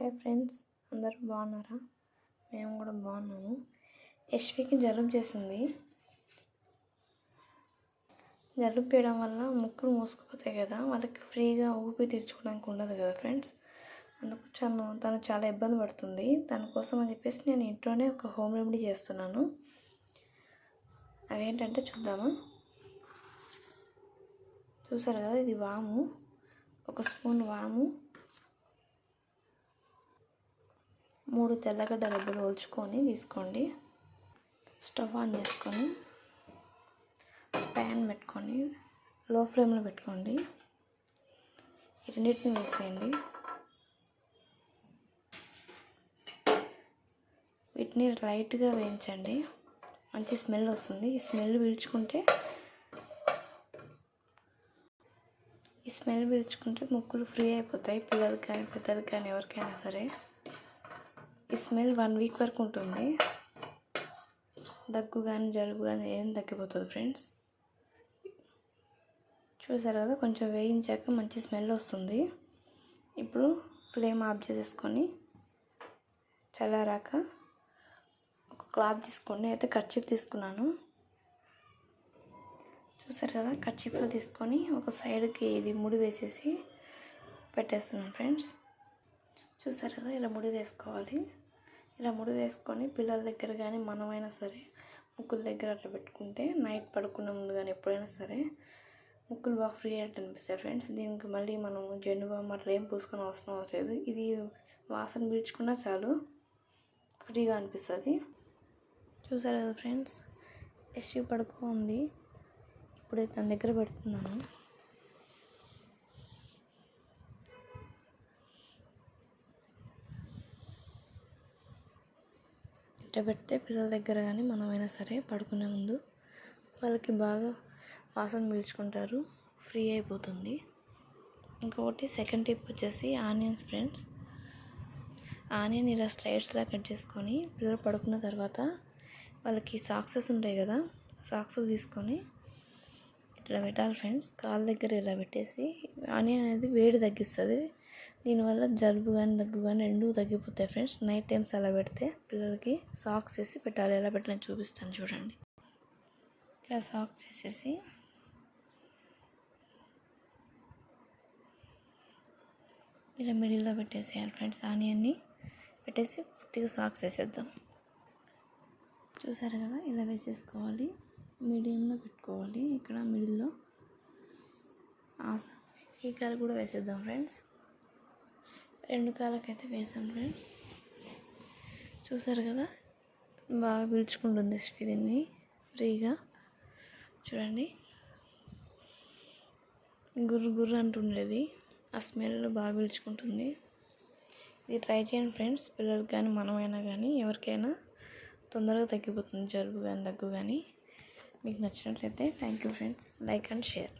Hi friends అందరూ బాగున్నారా? మేము కూడా బాగున్నాము. యశ్వికి జలుబు చేసింది. జలుబు చేయడం వల్ల ముక్కులు మూసుకుపోతాయి కదా వాళ్ళకి ఫ్రీగా ఊపి తీర్చుకోవడానికి ఉండదు కదా ఫ్రెండ్స్. అందుకు తను తను చాలా ఇబ్బంది పడుతుంది. దానికోసం అని చెప్పేసి నేను ఇంట్లోనే ఒక హోమ్ రెమెడీ చేస్తున్నాను. అవేంటంటే చూద్దామా? చూసారు కదా ఇది వాము. ఒక స్పూన్ వాము. మూడు తెల్లగడ్డ రెబ్బలు ఒలుచుకొని తీసుకోండి. స్టవ్ ఆన్ చేసుకొని ప్యాన్ పెట్టుకొని లో ఫ్లేమ్లో పెట్టుకోండి. రెండింటిని వేసేయండి. వీటిని లైట్గా వేయించండి. మంచి స్మెల్ వస్తుంది. ఈ స్మెల్ పీల్చుకుంటే ఈ స్మెల్ పీల్చుకుంటే ముక్కులు ఫ్రీ అయిపోతాయి. పిల్లలకి కానీ పెద్దలకి కానీ ఎవరికైనా సరే. ఈ స్మెల్ వన్ వీక్ వరకు ఉంటుంది. దగ్గు కానీ జలుబు కానీ ఏం తగ్గిపోతుంది ఫ్రెండ్స్. చూసారు కదా కొంచెం వేయించాక మంచి స్మెల్ వస్తుంది. ఇప్పుడు ఫ్లేమ్ ఆఫ్ చేసేసుకొని చల్లారాక ఒక క్లాత్ తీసుకోండి అయితే కర్చీఫ్ తీసుకున్నాను. చూసారు కదా కర్చీఫ్లో తీసుకొని ఒక సైడ్కి ఇది ముడి వేసేసి పెట్టేస్తున్నాను ఫ్రెండ్స్. చూసారు కదా ఇలా ముడి వేసుకోవాలి. ఇలా ముడి వేసుకొని పిల్లల దగ్గర కానీ మనమైనా సరే ముక్కుల దగ్గర అట్లా పెట్టుకుంటే నైట్ పడుకునే ముందు కానీ ఎప్పుడైనా సరే ముక్కులు బాగా ఫ్రీ అయినట్టు అనిపిస్తాయి ఫ్రెండ్స్. దీనికి మళ్ళీ మనం జెండుబామ్ అట్లా ఏం పూసుకొని అవసరం లేదు ఇది వాసన పీల్చుకున్నా చాలు ఫ్రీగా అనిపిస్తుంది. చూసారు కదా ఫ్రెండ్స్ ఎస్యూ పడుకో ఉంది. ఇప్పుడే తన దగ్గర పెడుతున్నాను. ఇట్లా పెడితే పిల్లల దగ్గర కానీ మనమైనా సరే పడుకునే ముందు వాళ్ళకి బాగా వాసన పీల్చుకుంటారు ఫ్రీ అయిపోతుంది. ఇంకొకటి సెకండ్ టిప్ వచ్చేసి ఆనియన్స్ ఫ్రెండ్స్. ఆనియన్ ఇలా స్లైడ్స్లా కట్ చేసుకొని పిల్లలు పడుకున్న తర్వాత వాళ్ళకి సాక్సెస్ ఉంటాయి కదా సాక్స్ తీసుకొని ఇట్లా పెట్టాలి ఫ్రెండ్స్. కాళ్ళ దగ్గర ఇలా పెట్టేసి ఆనియన్ అనేది వేడి తగ్గిస్తుంది. దీనివల్ల జలుబు కానీ దగ్గు కానీ రెండు తగ్గిపోతాయి ఫ్రెండ్స్. నైట్ టైమ్స్ అలా పెడితే పిల్లలకి సాక్స్ వేసి పెట్టాలి. ఎలా పెట్టాలని చూపిస్తాను చూడండి. ఇలా సాక్స్ వేసేసి ఇలా మిడిల్లో పెట్టేసేయాలి ఫ్రెండ్స్. ఆనియన్ని పెట్టేసి పూర్తిగా సాక్స్ వేసేద్దాం చూసారు కదా? ఇలా వేసేసుకోవాలి. మీడియంలో పెట్టుకోవాలి. ఇక్కడ మిడిల్లో ఈ కాలు కూడా వేసేద్దాం ఫ్రెండ్స్. రెండు కాళ్ళకైతే వేసాం ఫ్రెండ్స్. చూసారు కదా? బాగా పీల్చుకుంటుంది దీన్ని ఫ్రీగా. చూడండి. గుర్రు గుర్రు అంటుండేది. ఆ స్మెల్ బాగా పీల్చుకుంటుంది. ఇది ట్రై చేయండి ఫ్రెండ్స్. పిల్లలకి కానీ మనమైనా కానీ ఎవరికైనా తొందరగా తగ్గిపోతుంది జలుబు కానీ దగ్గు కానీ. మీకు నచ్చినట్లయితే thank you friends like and share